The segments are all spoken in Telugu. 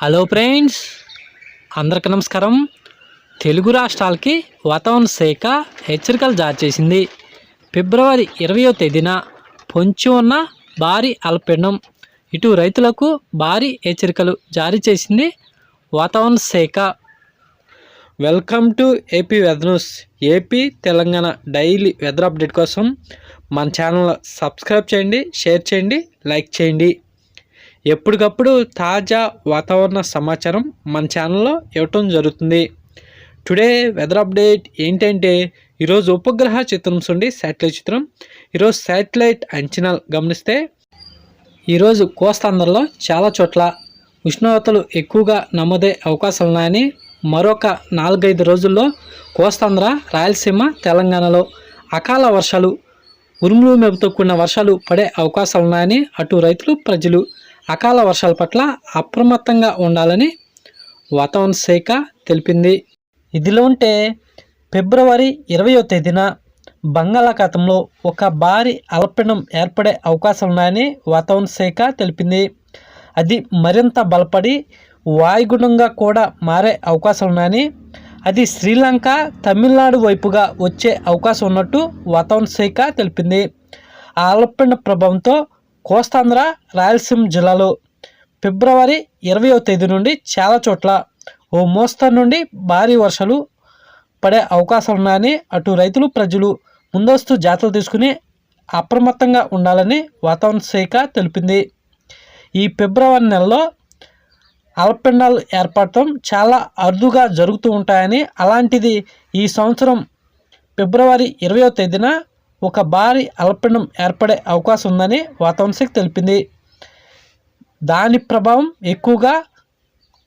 హలో ఫ్రెండ్స్ అందరికీ నమస్కారం. తెలుగు రాష్ట్రాలకి వాతావరణ శాఖ హెచ్చరికలు జారీ చేసింది. ఫిబ్రవరి ఇరవయో తేదీన పొంచి ఉన్న భారీ అల్పపీడనం ఇటు రైతులకు భారీ హెచ్చరికలు జారీ చేసింది వాతావరణ శాఖ. Welcome to AP weather news AP Telangana daily weather update కోసం మన ఛానల్ సబ్స్క్రైబ్ చేయండి షేర్ చేయండి లైక్ చేయండి. ఎప్పటికప్పుడు తాజా వాతావరణ సమాచారం మన ఛానల్లో ఇవ్వటం జరుగుతుంది. టుడే వెదర్ అప్డేట్ ఏంటంటే ఈరోజు ఉపగ్రహ చిత్రం నుండి శాటిలైట్ చిత్రం. ఈరోజు శాటిలైట్ అంచనాలు గమనిస్తే ఈరోజు కోస్తాంధ్రలో చాలా చోట్ల ఉష్ణోగ్రతలు ఎక్కువగా నమోదే అవకాశాలు ఉన్నాయని మరొక నాలుగైదు రోజుల్లో కోస్తాంధ్ర రాయలసీమ తెలంగాణలో అకాల వర్షాలు ఉరుములు మెరుపుతో కూడిన వర్షాలు పడే అవకాశాలు ఉన్నాయని అటు రైతులు ప్రజలు అకాల వర్షాల పట్ల అప్రమత్తంగా ఉండాలని వాతావరణ శాఖ తెలిపింది. ఇదిలో ఉంటే ఫిబ్రవరి ఇరవయో తేదీన బంగాళాఖాతంలో ఒక భారీ అల్పపీడనం ఏర్పడే అవకాశం ఉన్నాయని వాతావరణ శాఖ తెలిపింది. అది మరింత బలపడి వాయుగుణంగా కూడా మారే అవకాశం ఉన్నాయని అది శ్రీలంక తమిళనాడు వైపుగా వచ్చే అవకాశం ఉన్నట్టు వాతావరణ శాఖ తెలిపింది. ఆ అల్పపీడన ప్రభావంతో కోస్తాంధ్ర రాయలసీమ జిల్లాలో ఫిబ్రవరి ఇరవయో తేదీ నుండి చాలా చోట్ల ఓ మోస్తరు నుండి భారీ వర్షాలు పడే అవకాశాలు ఉన్నాయని అటు రైతులు ప్రజలు ముందస్తు జాతలు తీసుకుని అప్రమత్తంగా ఉండాలని వాతావరణ శాఖ తెలిపింది. ఈ ఫిబ్రవరి నెలలో అల్పపిండాలు ఏర్పడటం చాలా అరుదుగా జరుగుతూ ఉంటాయని అలాంటిది ఈ సంవత్సరం ఫిబ్రవరి ఇరవయో తేదీన ఒక భారీ అల్పపిండం ఏర్పడే అవకాశం ఉందని వాతావరణ శాఖ తెలిపింది. దాని ప్రభావం ఎక్కువగా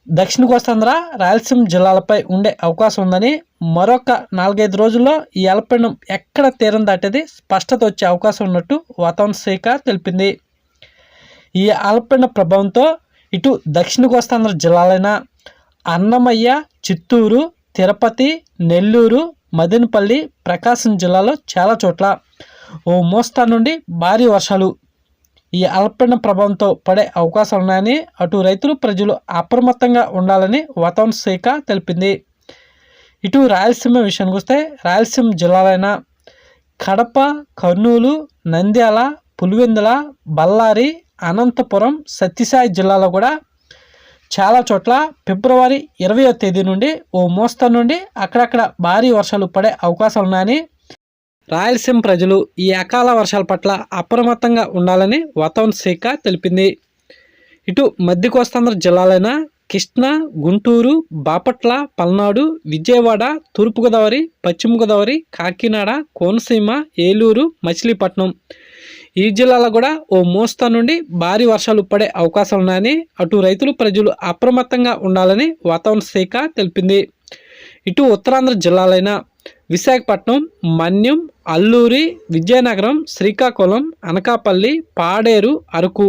దక్షిణ కోస్తాంధ్ర రాయలసీమ జిల్లాలపై ఉండే అవకాశం ఉందని మరొక నాలుగైదు రోజుల్లో ఈ అల్పపీడనం ఎక్కడ తీరం దాటేది స్పష్టత వచ్చే అవకాశం ఉన్నట్టు వాతావరణ శాఖ తెలిపింది. ఈ అల్పపీడన ప్రభావంతో ఇటు దక్షిణ కోస్తాంధ్ర జిల్లాలైన అన్నమయ్య చిత్తూరు తిరుపతి నెల్లూరు మదనపల్లి ప్రకాశం జిల్లాలో చాలా చోట్ల ఓ మోస్తా నుండి భారీ వర్షాలు ఈ అల్పపీడన ప్రభావంతో పడే అవకాశాలు ఉన్నాయని అటు రైతులు ప్రజలు అప్రమత్తంగా ఉండాలని వాతావరణ శాఖ తెలిపింది. ఇటు రాయలసీమ విషయానికి వస్తే రాయలసీమ జిల్లాలైన కడప కర్నూలు నంద్యాల పులివెందుల బళ్ళారి అనంతపురం సత్యసాయి జిల్లాలో కూడా చాలా చోట్ల ఫిబ్రవరి ఇరవయో తేదీ నుండి ఓ మోస్తరు నుండి అక్కడక్కడ భారీ వర్షాలు పడే అవకాశాలు ఉన్నాయని రాయలసీమ ప్రజలు ఈ అకాల వర్షాల పట్ల అప్రమత్తంగా ఉండాలని వాతావరణ శాఖ తెలిపింది. ఇటు మధ్య కోస్తాంధ్ర జిల్లాలైన కృష్ణా గుంటూరు బాపట్ల పల్నాడు విజయవాడ తూర్పుగోదావరి పశ్చిమ గోదావరి కాకినాడ కోనసీమ ఏలూరు మచిలీపట్నం ఈ జిల్లాలో కూడా ఓ మోస్తా నుండి భారీ వర్షాలు పడే అవకాశాలు ఉన్నాయని అటు రైతులు ప్రజలు అప్రమత్తంగా ఉండాలని వాతావరణ శాఖ తెలిపింది. ఇటు ఉత్తరాంధ్ర జిల్లాలైన విశాఖపట్నం మన్యం అల్లూరి విజయనగరం శ్రీకాకుళం అనకాపల్లి పాడేరు అరకు.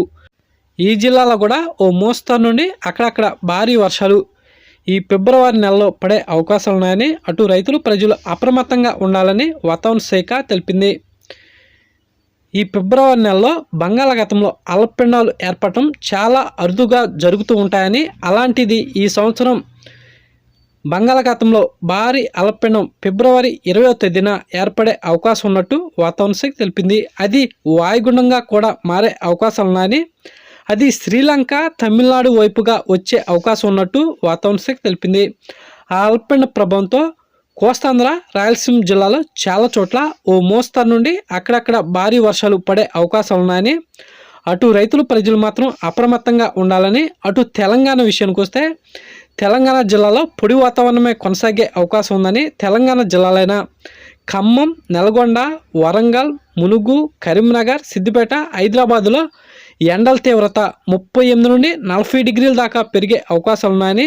ఈ జిల్లాలో కూడా ఓ మోస్తరు నుండి అక్కడక్కడ భారీ వర్షాలు ఈ ఫిబ్రవరి నెలలో పడే అవకాశాలు ఉన్నాయని అటు రైతులు ప్రజలు అప్రమత్తంగా ఉండాలని వాతావరణ శాఖ తెలిపింది. ఈ ఫిబ్రవరి నెలలో బంగాళాఖాతంలో అల్పపిండాలు ఏర్పడటం చాలా అరుదుగా జరుగుతూ ఉంటాయని అలాంటిది ఈ సంవత్సరం బంగాళాఖాతంలో భారీ అల్పపిండం ఫిబ్రవరి ఇరవై తేదీన ఏర్పడే అవకాశం ఉన్నట్టు వాతావరణ శాఖ తెలిపింది. అది వాయుగుండంగా కూడా మారే అవకాశాలు ఉన్నాయని అది శ్రీలంక తమిళనాడు వైపుగా వచ్చే అవకాశం ఉన్నట్టు వాతావరణ శాఖ తెలిపింది. ఆ అల్పపిండ ప్రభావంతో కోస్తాంధ్ర రాయలసీమ జిల్లాలో చాలా చోట్ల ఓ మోస్తరు నుండి అక్కడక్కడ భారీ వర్షాలు పడే అవకాశాలు ఉన్నాయని అటు రైతులు ప్రజలు మాత్రం అప్రమత్తంగా ఉండాలని అటు తెలంగాణ విషయానికి వస్తే తెలంగాణ జిల్లాలో పొడి వాతావరణమే కొనసాగే అవకాశం ఉందని తెలంగాణ జిల్లాలైన ఖమ్మం నల్గొండ వరంగల్ ములుగు కరీంనగర్ సిద్దిపేట హైదరాబాదులో ఎండల తీవ్రత ముప్పై ఎనిమిది నుండి నలభై డిగ్రీల దాకా పెరిగే అవకాశాలు ఉన్నాయని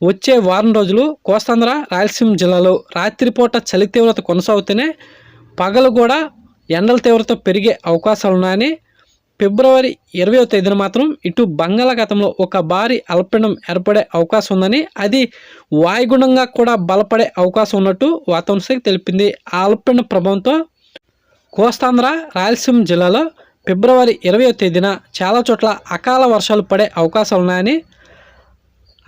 వచ్చే వారం రోజులు కోస్తాంధ్ర రాయలసీమ జిల్లాలో రాత్రిపూట చలి తీవ్రత కొనసాగుతూనే పగలు కూడా ఎండల తీవ్రత పెరిగే అవకాశాలున్నాయని ఫిబ్రవరి ఇరవయో తేదీన మాత్రం ఇటు బంగాళాఖాతంలో ఒక భారీ అల్పపీడనం ఏర్పడే అవకాశం ఉందని అది వాయుగుణంగా కూడా బలపడే అవకాశం ఉన్నట్టు వాతావరణ శాఖ తెలిపింది. ఆ అల్పపీడన ప్రభావంతో కోస్తాంధ్ర రాయలసీమ జిల్లాలో ఫిబ్రవరి ఇరవయో తేదీన చాలా చోట్ల అకాల వర్షాలు పడే అవకాశాలున్నాయని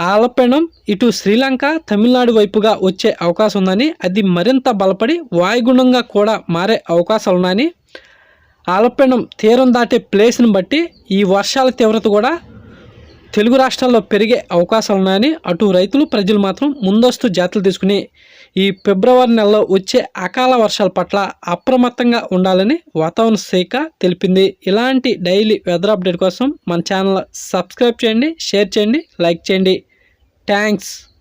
ఆలపెనం ఇటు శ్రీలంక తమిళనాడు వైపుగా వచ్చే అవకాశం ఉందని అది మరింత బలపడి వాయుగుణంగా కూడా మారే అవకాశాలు ఉన్నాయని ఆలపెనం తీరం దాటే ప్లేస్ని బట్టి ఈ వర్షాల తీవ్రత కూడా తెలుగు రాష్ట్రాల్లో పెరిగే అవకాశాలు ఉన్నాయని అటు రైతులు ప్రజలు మాత్రం ముందస్తు జాగ్రత్తలు తీసుకుని ఈ ఫిబ్రవరి నెలలో వచ్చే అకాల వర్షాల పట్ల అప్రమత్తంగా ఉండాలని వాతావరణ శాఖ తెలిపింది. ఇలాంటి డైలీ వెదర్ అప్డేట్ కోసం మన ఛానల్ సబ్స్క్రైబ్ చేయండి షేర్ చేయండి లైక్ చేయండి. Thanks.